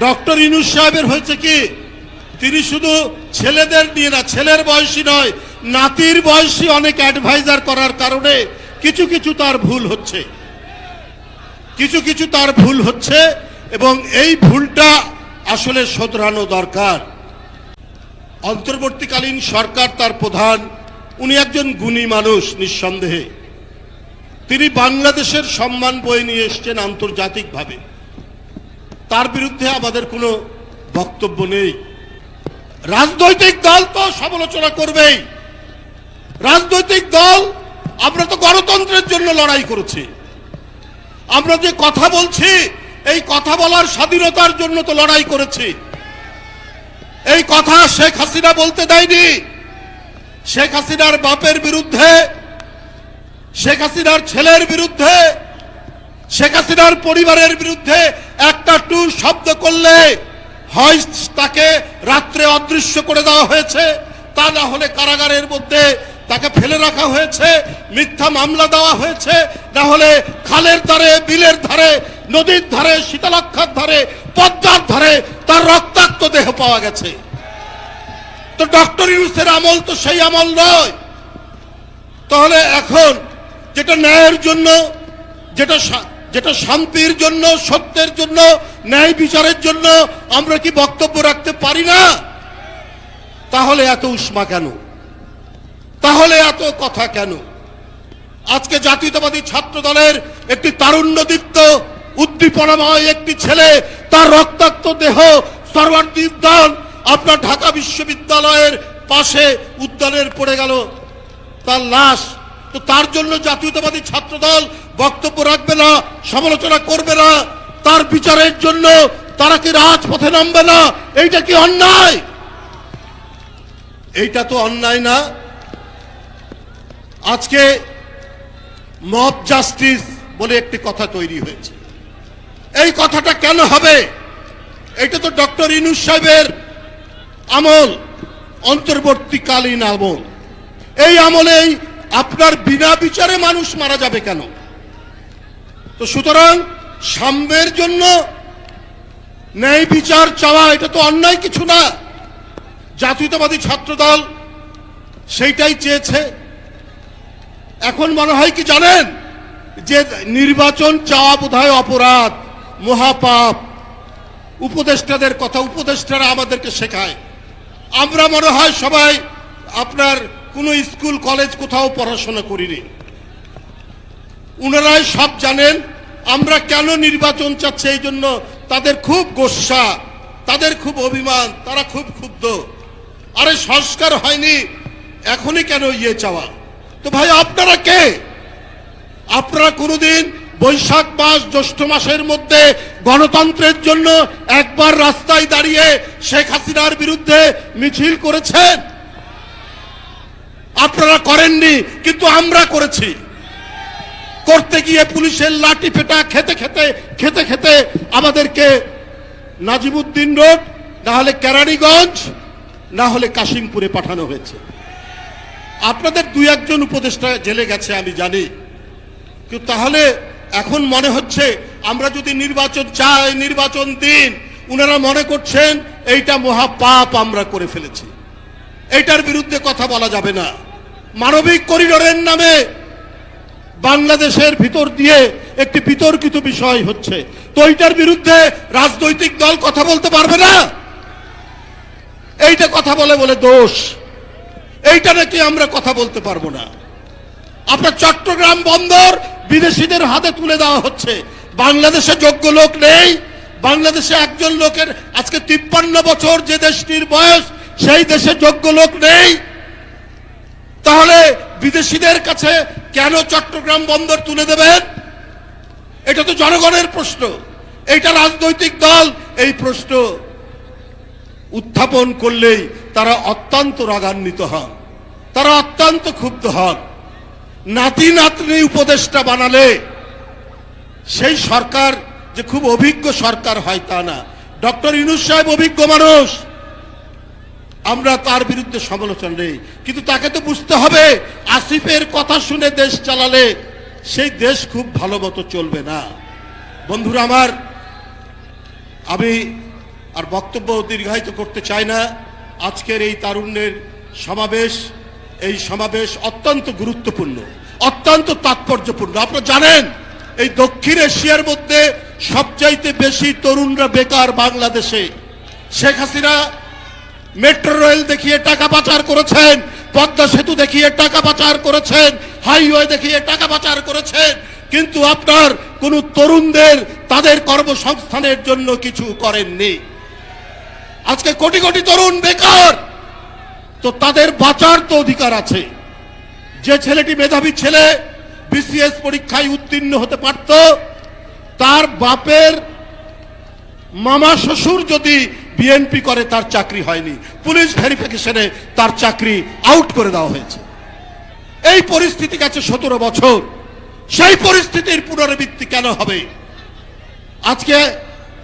Doctor Yunus সাহেবের হয়েছে কি? তিনি শুধু ছেলেদের নিয়ে না, ছেলের বয়সী নয়, নাতির বয়সী অনেক অ্যাডভাইজার করার কারণে কিছু কিছু তার ভুল হচ্ছে। কিছু কিছু তার ভুল হচ্ছে এবং এই ভুলটা আসলে শোধরানো দরকার। অন্তর্বর্তীকালীন সরকার তার প্রধান, উনি একজন গুণী মানুষ নিঃসন্দেহে। তিনি বাংলাদেশের সম্মান বয়ে নিয়ে এসছেন আন্তর্জাতিকভাবে। তার বিরুদ্ধে আমাদের কোনো বক্তব্য নেই। রাজনৈতিক দল তো সমালোচনা করবেই। রাজনৈতিক দল, আমরা তো গণতন্ত্রের জন্য লড়াই করেছি। আমরা যে কথা বলছি, এই কথা বলার স্বাধীনতার জন্য তো লড়াই করেছি। এই কথা শেখ হাসিনা বলতে দেয়নি। শেখ হাসিনার বাপের বিরুদ্ধে, শেখ হাসিনার ছেলের বিরুদ্ধে, শেখ হাসিনার পরিবারের বিরুদ্ধে একটা শব্দ করলে হয় তাকে রাত্রে অদৃশ্য করে দেওয়া হয়েছে। তা না হলে কারাগারের মধ্যে তাকে ফেলে রাখা হয়েছে, মিথ্যা মামলা দেওয়া হয়েছে। না হলে খালের ধারে, বিলের ধারে, নদীর ধারে, শীতলক্ষার ধারে, পদ্মার ধারে তার রক্তাক্ত দেহ পাওয়া গেছে। তো ডক্টর ইউসের আমল তো সেই আমল নয়। তাহলে এখন যেটা ন্যায়ের জন্য, যেটা যেটা শান্তির জন্য, সত্যের জন্য ন্যায় বিচারের জন্য আমরা কি বক্তব্য রাখতে পারি না? তাহলে এত উষ্মা কেন? তাহলে এত কথা কেন? আজকে জাতীয়তাবাদী ছাত্র দলের একটি তারুণ্যদীপ্ত, উদ্দীপনাময় একটি ছেলে, তার রক্তাক্ত দেহ সরওয়ার্দী উদ্যান আপনার ঢাকা বিশ্ববিদ্যালয়ের পাশে উদ্যানের পড়ে গেল। তার লাশ। তো তার জন্য জাতীয়তাবাদী ছাত্র দল বক্তব্য রাখবে না, সমালোচনা করবে না। তার বিচারের জন্য তারা কি রাজপথে নামবে না? এইটা কি অন্যায়? এইটা তো অন্যায় না। আজকে মব জাস্টিস বলে একটি কথা তৈরি হয়েছে। এই কথাটা কেন হবে? এটা তো ডক্টর ইনুস সাহেবের আমল, অন্তর্বর্তীকালীন আমল। এই আমলেই আপনার বিনা বিচারে মানুষ মারা যাবে কেন? তো সুতরাং সাম্যের জন্য ন্যায় বিচার চাওয়া, এটা তো অন্যায় কিছু না। জাতীয়তাবাদী ছাত্রদল সেইটাই চেয়েছে। এখন মনে হয় কি জানেন? যে নির্বাচন চাওয়া বোধহয় অপরাধ, মহাপাপ। উপদেষ্টাদের কথা উপদেষ্টারা আমাদেরকে শেখায়। আমরা মনে হয় সবাই আপনার কোনো স্কুল, কলেজ কোথাও পড়াশোনা করিনি। উনারাই সব জানেন আমরা কেন নির্বাচন চাচ্ছে এই জন্য তাদের খুব গোসা, তাদের খুব অভিমান, তারা খুব ক্ষুব্ধ। আরে সংস্কার হয়নি, এখনই কেন ইয়ে চাওয়া? তো ভাই, আপনারা কে? আপনারা কোনোদিন বৈশাখ মাস, জ্যৈষ্ঠ মাসের মধ্যে গণতন্ত্রের জন্য একবার রাস্তায় দাঁড়িয়ে শেখ হাসিনার বিরুদ্ধে মিছিল করেছেন? আপনারা করেননি, কিন্তু আমরা করেছি। করতে গিয়ে পুলিশের লাঠি পেটা খেতে খেতে খেতে খেতে আমাদেরকে নাজিমুদ্দিন রোড, না হলে কেরানীগঞ্জ, না হলে কাশিমপুরে পাঠানো হয়েছে। আপনাদের দুই একজন উপদেষ্টা জেলে গেছে, আমি জানি। কিন্তু তাহলে এখন মনে হচ্ছে আমরা যদি নির্বাচন চাই, নির্বাচন দিন, উনারা মনে করছেন এইটা মহা পাপ আমরা করে ফেলেছি। এইটার বিরুদ্ধে কথা বলা যাবে না। মানবিক করিডোরের নামে বাংলাদেশের ভিতর দিয়ে একটি বিতর্কিত বিষয় হচ্ছে। তো এইটার বিরুদ্ধে রাজনৈতিক দল কথা বলতে পারবে না? এইটা কথা বলে বলে দোষ। এইটা নাকি আমরা কথা বলতে পারব না। আপনার চট্টগ্রাম বন্দর বিদেশিদের হাতে তুলে দেওয়া হচ্ছে। বাংলাদেশে যোগ্য লোক নেই। বাংলাদেশে একজন লোকের আজকে তিপ্পান্ন বছর যে দেশটির বয়স, সেই দেশে যোগ্য লোক নেই। তাহলে বিদেশিদের কাছে কেন চট্টগ্রাম বন্দর তুলে দেবেন? এটা তো জনগণের প্রশ্ন। এটা রাজনৈতিক দল, এই প্রশ্ন। উত্থাপন করলেই তারা অত্যন্ত রাগান্বিত হন। তারা অত্যন্ত ক্ষুব্ধ হন। নাতি নাতনি উপদেষ্টা বানালে সেই সরকার যে খুব অভিজ্ঞ সরকার হয় তা না। ডক্টর ইনুস সাহেব অভিজ্ঞ মানুষ। আমরা তার বিরুদ্ধে সমালোচনা নেই। কিন্তু তাকে তো বুঝতে হবে, আসিফের কথা শুনে দেশ চালালে সেই দেশ খুব ভালো মতো চলবে না। বন্ধুরা আমার, আমি আর বক্তব্য দীর্ঘায়িত করতে চাই না। আজকের এই তারুণ্যের সমাবেশ, এই সমাবেশ অত্যন্ত গুরুত্বপূর্ণ, অত্যন্ত তাৎপর্যপূর্ণ। আপনারা জানেন, এই দক্ষিণ এশিয়ার মধ্যে সবচাইতে বেশি তরুণরা বেকার বাংলাদেশে। শেখ হাসিনা মেট্রো রেল দেখিয়ে টাকা পাচার করেছেন, পদ্মা সেতু দেখিয়ে টাকা পাচার করেছেন, হাইওয়ে দেখিয়ে টাকা পাচার করেছেন, কিন্তু আপনার কোন তরুণদের তাদের কর্মসংস্থানের জন্য কিছু করেননি। আজকে কোটি কোটি তরুণ বেকার, তো তাদের বাঁচার তো অধিকার আছে। যে ছেলেটি মেধাবী ছেলে বিসিএস পরীক্ষায় উত্তীর্ণ হতে পারত, তার বাপের মামা শ্বশুর যদি বিএনপি করে তার চাকরি হয়নি। পুলিশ ভেরিফিকেশনে তার চাকরি আউট করে দেওয়া হয়েছে। এই পরিস্থিতি গেছে সতেরো বছর। সেই পরিস্থিতির পুনরাবৃত্তি কেন হবে? আজকে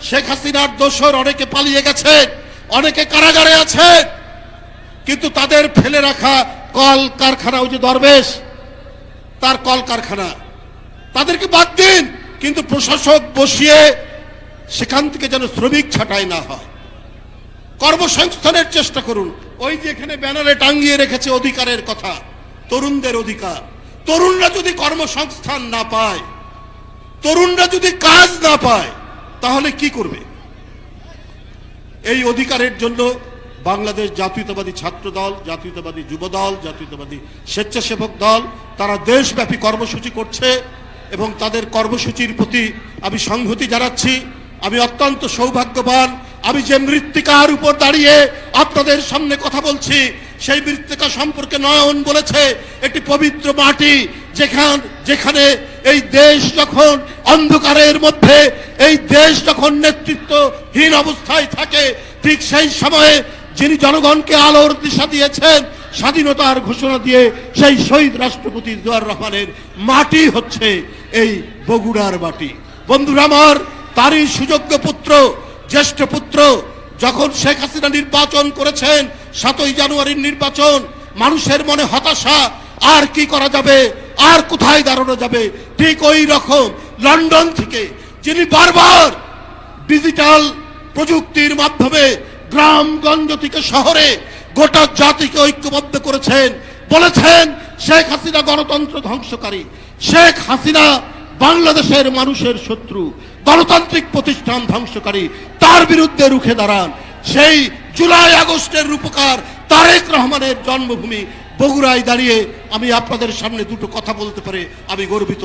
শেখ হাসিনার দোসর অনেকে পালিয়ে গেছে, অনেকে কারাগারে আছে, কিন্তু তাদের ফেলে রাখা কল কারখানা ওই যে দরবেশ, তার কল কারখানা। তাদেরকে বাদ দিন, কিন্তু প্রশাসক বসিয়ে সেখান থেকে যেন শ্রমিক ছাটাই না হয়। কর্মসংস্থানের চেষ্টা করুন। ওই যে এখানে ব্যানারে টাঙ্গিয়ে রেখেছে অধিকারের কথা, তরুণদের অধিকার। তরুণরা যদি কর্মসংস্থান না পায়, তরুণরা যদি কাজ না পায়, তাহলে কি করবে? এই অধিকারের জন্য বাংলাদেশ জাতীয়তাবাদী ছাত্র দল জাতীয়তাবাদী যুব দল জাতীয়তাবাদী স্বেচ্ছাসেবক দল, তারা দেশব্যাপী কর্মসূচি করছে এবং তাদের কর্মসূচির প্রতি আমি সংহতি জানাচ্ছি। আমি অত্যন্ত সৌভাগ্যবান আমি যে মৃত্তিকার উপর দাঁড়িয়ে আপনাদের সামনে কথা বলছি, সেই মৃত্তিকা সম্পর্কে নয়ন বলেছে, একটি পবিত্র মাটি যেখান, যেখানে এই দেশ যখন অন্ধকারের মধ্যে, এই দেশ যখন নেতৃত্বহীন অবস্থায় থাকে, ঠিক সেই সময়ে যিনি জনগণকে আলোর দিশা দিয়েছেন, স্বাধীনতার ঘোষণা দিয়ে সেই শহীদ রাষ্ট্রপতি জিয়াউর রহমানের মাটি হচ্ছে এই বগুড়ার মাটি। বন্ধুরা আমার, তারই সুযোগ্য পুত্র জ্যেষ্ঠ পুত্র, যখন শেখ হাসিনা নির্বাচন করেছেন, সাতই জানুয়ারির নির্বাচন, মানুষের মনে হতাশা, আর কি করা যাবে, আর কোথায় দাঁড়ানো যাবে, ঠিক ওই রকম লন্ডন থেকে যিনি বারবার ডিজিটাল প্রযুক্তির মাধ্যমে গ্রামগঞ্জ থেকে শহরে গোটা জাতিকে ঐক্যবদ্ধ করেছেন, বলেছেন, শেখ হাসিনা গণতন্ত্র ধ্বংসকারী। শেখ হাসিনা বাংলাদেশের মানুষের শত্রু। গণতান্ত্রিক প্রতিষ্ঠান ধ্বংসকারী, তার বিরুদ্ধে রুখে দাঁড়ান। সেই জুলাই আগস্টের রূপকার তারেক রহমানের জন্মভূমি বগুড়ায় দাঁড়িয়ে আমি আপনাদের সামনে দুটো কথা বলতে পারে। আমি গর্বিত।